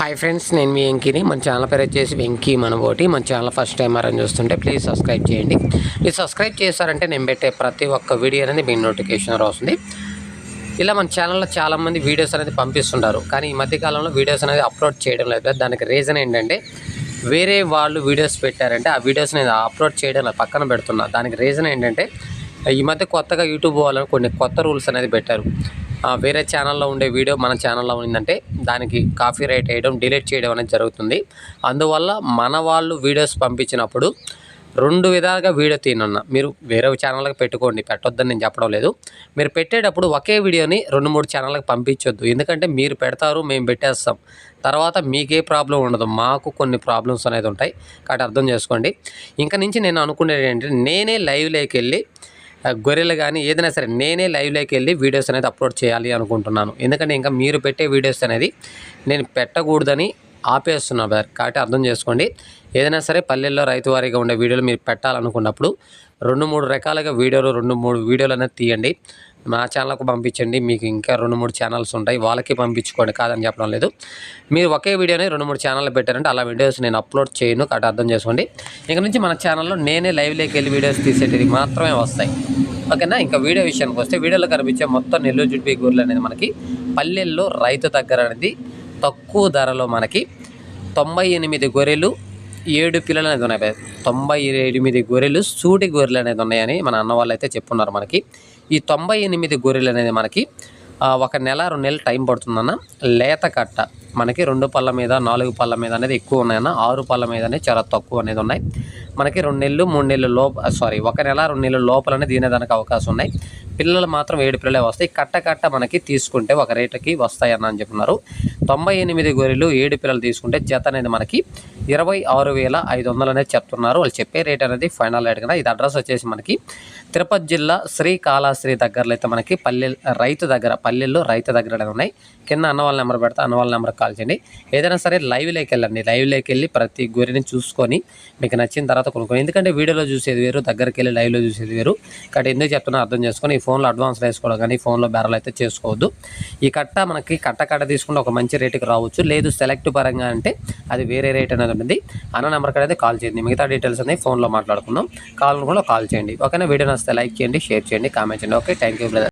Hi friends నేను మీ వెంకీని. మన channel పేరు వచ్చేసి వెంకీ మనబోటి. మన ఛానల్ ఫస్ట్ టైం అరని చూస్తుంటే ప్లీజ్ సబ్స్క్రైబ్ చేయండి. మీరు సబ్స్క్రైబ్ చేశారంటే నేను పెట్టే ప్రతి ఒక్క వీడియో అనేది మీ నోటిఫికేషన్ వస్తుంది. ఇలా మన ఛానల్లో చాలామంది వీడియోస్ అనేది పంపిస్తుంటారు. కానీ ఈ మధ్యకాలంలో వీడియోస్ అనేది అప్లోడ్ చేయడం లేదు. దానికి రీజన్ ఏంటంటే వేరే వాళ్ళు వీడియోస్ పెట్టారంటే ఆ వీడియోస్ నేను అప్లోడ్ చేయడం పక్కన పెడుతున్నా. దానికి రీజన్ ఏంటంటే ఈ మధ్య కొత్తగా యూట్యూబ్ వాళ్ళని కొన్ని కొత్త రూల్స్ అనేది పెట్టారు. వేరే ఛానల్లో ఉండే వీడియో మన ఛానల్లో ఉందంటే దానికి కాపీ రైట్ వేయడం డిలీట్ చేయడం అనేది జరుగుతుంది. అందువల్ల మన వాళ్ళు వీడియోస్ పంపించినప్పుడు రెండు విధాలుగా వీడియో తీనున్న మీరు వేరే ఛానల్కి పెట్టుకోండి పెట్టొద్దని నేను చెప్పడం లేదు. మీరు పెట్టేటప్పుడు ఒకే వీడియోని రెండు మూడు ఛానళ్ళకి పంపించొద్దు. ఎందుకంటే మీరు పెడతారు మేము పెట్టేస్తాం. తర్వాత మీకే ప్రాబ్లం ఉండదు. మాకు కొన్ని ప్రాబ్లమ్స్ అనేది ఉంటాయి. కాబట్టి అర్థం చేసుకోండి. ఇంకా నుంచి నేను అనుకునేది ఏంటంటే నేనే లైవ్లోకి వెళ్ళి గొర్రెలు కానీ ఏదైనా సరే నేనే లైవ్లోకి వెళ్ళి వీడియోస్ అనేది అప్లోడ్ చేయాలి అనుకుంటున్నాను. ఎందుకంటే ఇంకా మీరు పెట్టే వీడియోస్ అనేది నేను పెట్టకూడదని ఆపేస్తున్నా బ్రదర్ కాబట్టి అర్థం చేసుకోండి. ఏదైనా సరే పల్లెల్లో రైతువారీగా ఉండే వీడియోలు మీరు పెట్టాలనుకున్నప్పుడు రెండు మూడు రకాలుగా వీడియోలు రెండు మూడు వీడియోలు అనేది తీయండి. మా ఛానల్కు పంపించండి. మీకు ఇంకా రెండు మూడు ఛానల్స్ ఉంటాయి. వాళ్ళకి పంపించుకోండి. కాదని చెప్పడం లేదు. మీరు ఒకే వీడియోని రెండు మూడు ఛానల్ పెట్టారంటే అలా వీడియోస్ నేను అప్లోడ్ చేయను. కాబట్టి అర్థం చేసుకోండి. ఇక నుంచి మన ఛానల్లో నేనే లైవ్లోకి వెళ్ళి వీడియోస్ తీసేటివి మాత్రమే వస్తాయి. ఓకేనా? ఇంకా వీడియో విషయానికి వస్తే వీడియోలో కనిపించే మొత్తం నెల్లూరు జుడిపి గొర్రెలు అనేది మనకి పల్లెల్లో రైతు దగ్గర అనేది తక్కువ ధరలో మనకి తొంభై ఎనిమిది గొర్రెలు ఏడు పిల్లలు అనేది ఉన్నాయి తొంభై ఎనిమిది గొర్రెలు సూటి గొర్రెలు అనేది ఉన్నాయని మన అన్న వాళ్ళు అయితే చెప్పున్నారు మనకి. ఈ తొంభై ఎనిమిది గొర్రెలు అనేది మనకి ఒక నెల రెండు నెలలు టైం పడుతుందన్న లేత కట్ట మనకి రెండు పళ్ళ మీద నాలుగు పళ్ళ మీద అనేది ఎక్కువ ఉన్నాయన్న ఆరు పళ్ళ మీద అనేది చాలా తక్కువ అనేది ఉన్నాయి. మనకి రెండు నెలలు మూడు నెలలు లోప సారీ ఒక నెల రెండు నెలల లోపలనే దీనేదానికి అవకాశం ఉన్నాయి. పిల్లలు మాత్రం ఏడు పిల్లలే వస్తాయి. కట్ట కట్ట మనకి తీసుకుంటే ఒక రేటుకి వస్తాయన్న అని చెప్తున్నారు తొంభై ఎనిమిది గొర్రెలు ఏడు పిల్లలు తీసుకుంటే జత అనేది మనకి ఇరవై ఆరు వేల ఐదు వందలు అనేది చెప్తున్నారు. వాళ్ళు చెప్పే రేట్ అనేది ఫైనల్ రేట్ కదా. ఇది అడ్రస్ వచ్చేసి మనకి తిరుపతి జిల్లా శ్రీకాళహస్త్రి దగ్గరలో అయితే మనకి పల్లె రైతు దగ్గర పల్లెల్లో రైతు దగ్గర ఉన్నాయి. కింద అన్న వాళ్ళ నెంబర్ పెడతా అన్న వాళ్ళ నెంబర్ కాల్ చేయండి. ఏదైనా సరే లైవ్లోకి వెళ్ళండి. లైవ్లోకి వెళ్ళి ప్రతి గొర్రెని చూసుకొని మీకు నచ్చిన తర్వాత కొనుక్కోండి. ఎందుకంటే వీడియోలో చూసేది వేరు దగ్గరికి వెళ్ళి లైవ్లో చూసేది వేరు. కాబట్టి ఎందుకు చెప్తున్నా అర్థం చేసుకొని ఈ ఫోన్లో అడ్వాన్స్ వేసుకోవడం కానీ ఫోన్లో బేరాలు అయితే చేసుకోవద్దు. ఈ కట్ట మనకి కట్ట కట్ట తీసుకుంటే ఒక మంచి రేటుకి రావచ్చు. లేదు సెలెక్ట్ పరంగా అంటే అది వేరే రేట్ అనేది ఉంటుంది. అన్న నెంబర్కి అయితే కాల్ చేయండి. మిగతా డీటెయిల్స్ అనేది ఫోన్లో మాట్లాడుకుందాం. కాల్ కూడా కాల్ చేయండి. ఓకేనా? వీడియో నచ్చితే లైక్ చేయండి షేర్ చేయండి కామెంట్ చేయండి. ఓకే? Thank you brother.